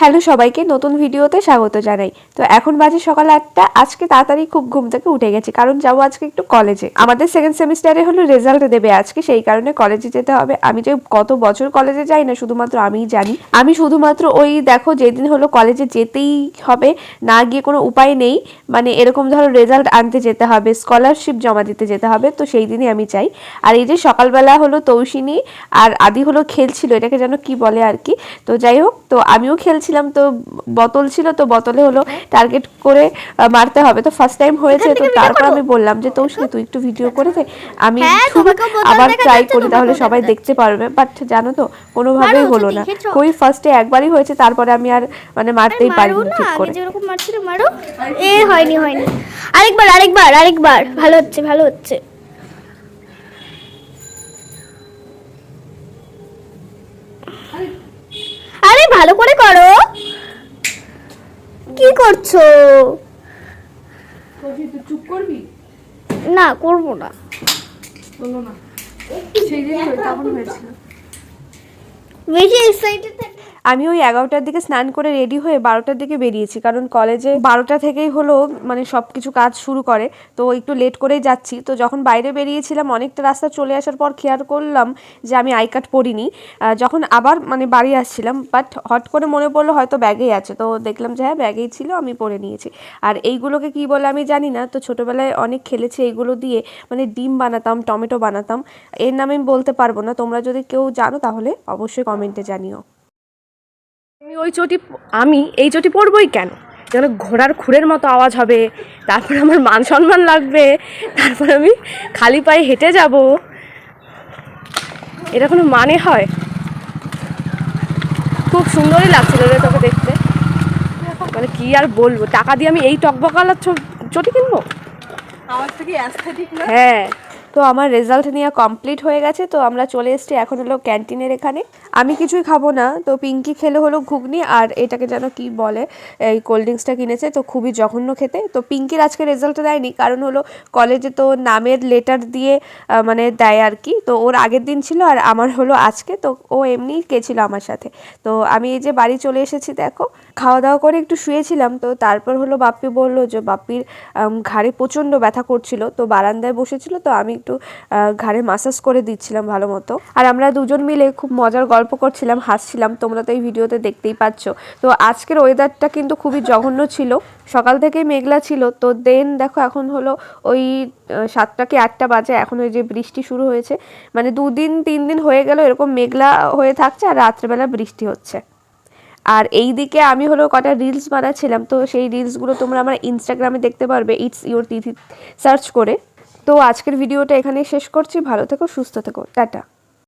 Hello সবাইকে, নতুন ভিডিওতে স্বাগত জানাই। তো এখন বাজে সকাল আটটা, আজকে তাড়াতাড়ি খুব ঘুম থেকে উঠে গেছি, কারণ যাব আজকে একটু কলেজে আমাদের সেকেন্ড সেমিস্টারে হলো রেজাল্ট দেবে আজকে, সেই কারণে কলেজে যেতে হবে। আমি যে কত বছর কলেজে যাই না, শুধুমাত্র আমিই জানি। আমি শুধুমাত্র ওই দেখো যেদিন হলো কলেজে যেতেই হবে, না গিয়ে কোনো উপায় নেই। মানে এরকম ধরো রেজাল্ট আনতে যেতে হবে স্কলারশিপ জমা দিতে যেতে হবে, তো সেই দিনই আমি চাই আর এই যে সকালবেলা হলো তৌসিনী আর আদি হলো খেলছিল, এটাকে যেন কি বলে আর কি। তো যাই হোক, তো আমিও খেলছিলাম তো বোতল ছিল তো বোতলে হলো টার্গেট করে মারতে হবে। তো ফার্স্ট টাইম হয়েছে তো তারপর আমি বললাম যে তৌসিনী তুই একটু ভিডিও করে দে। আমি হ্যাঁ, আবার ট্রাই করি তাহলে সবাই দেখতে পারবে। বাট জানো তো কোনোভাবেই হলো না। কই ফার্স্টে একবারই হয়েছে তারপরে আমি আর মানে মারতেই মারো পারিনি ঠিক করে। যেরকম মারছিল মারো। এ হয়নি হয়নি। আরেকবার আরেকবার আরেকবার। ভালো হচ্ছে ভালো হচ্ছে। আরে ভালো করে করো। কি করছ? চুপ করবি? না করব না। বলো না। সেই দিন হয়েছিল। বেশি এক্সাইটেড থাকি আমি ওই এগারোটার দিকে স্নান করে রেডি হয়ে বারোটার দিকে বেরিয়েছি, কারণ কলেজে বারোটা থেকেই হলো মানে সব কিছু কাজ শুরু করে। তো একটু লেট করেই যাচ্ছি। তো যখন বাইরে বেরিয়েছিলাম, অনেকটা রাস্তা চলে আসার পর খেয়াল করলাম যে আমি আই কার্ড পরিনি। যখন আবার মানে বাড়ি আসছিলাম বাট হট করে মনে পড়ল হয়তো ব্যাগেই আছে। তো দেখলাম যে হ্যাঁ ব্যাগেই ছিল, আমি পরে নিয়েছি। আর এইগুলোকে কি বলে আমি জানি না। তো ছোটোবেলায় অনেক খেলেছি এইগুলো দিয়ে মানে ডিম বানাতাম, টমেটো বানাতাম। এর নামে আমি বলতে পারব না। তোমরা যদি কেউ জানো তাহলে অবশ্যই কমেন্টে জানিও। আমি ওই চটি আমি এই চটি পরবই কেন? যেন ঘোড়ার খুরের মতো আওয়াজ হবে তারপর আমার মান সম্মান লাগবে তারপর আমি খালি পায়ে হেঁটে যাব। এটা কোনো মানে হয়? খুব সুন্দরই লাগছিল রে তোকে দেখতে। মানে কি আর বলব? টাকা দিয়ে আমি এই টকবকালার চটি কিনবো? আমার থেকে অ্যাস্থেটিক হ্যাঁ। তো আমার রেজাল্ট নিয়ে কমপ্লিট হয়ে গেছে, তো আমরা চলে এসেছি এখন হলো ক্যান্টিনের এখানে। আমি কিছুই খাব না, তো পিঙ্কি খেলে হলো ঘুগনি আর এটাকে যেন কি বলে, এই কোল্ড ড্রিঙ্কসটা কিনেছে, তো খুবই জঘন্য খেতে। তো পিঙ্কির আজকে রেজাল্ট দেয়নি, কারণ হলো কলেজে তো নামের লেটার দিয়ে মানে দেয় আর কি। তো ওর আগের দিন ছিল আর আমার হলো আজকে, তো ও এমনি গেছিল আমার সাথে। তো আমি এই যে বাড়ি চলে এসেছি, দেখো খাওয়া দাওয়া করে একটু শুয়েছিলাম, তো তারপর হলো বাপ্পি বলল যে, বাপ্পির ঘাড়ে প্রচণ্ড ব্যথা করছিল। তো বারান্দায় বসেছিল, তো আমি একটু ঘাড়ে মাসাজ করে দিচ্ছিলাম ভালো মতো। আর আমরা দুজন মিলে খুব মজার গল্প করছিলাম, হাসছিলাম, তোমরা তো এই ভিডিওতে দেখতেই পাচ্ছ। তো আজকের ওয়েদারটা কিন্তু খুবই জঘন্য ছিল। সকাল থেকেই মেঘলা ছিল, তো দেন দেখো এখন হলো ওই সাতটা কি আটটা বাজে, এখন ওই যে বৃষ্টি শুরু হয়েছে। মানে দুদিন, তিন দিন হয়ে গেল এরকম মেঘলা হয়ে থাকছে আর রাত্রেবেলা বৃষ্টি হচ্ছে। আর এই দিকে আমি হলো কটা রিলস বানাচ্ছিলাম, তো সেই রিলসগুলো তোমরা আমার ইনস্টাগ্রামে দেখতে পারবে ইটস ইউর তিথি সার্চ করে। তো আজকের ভিডিওটা এখানে শেষ করছি। ভালো থেকো সুস্থ থেকো। টাটা।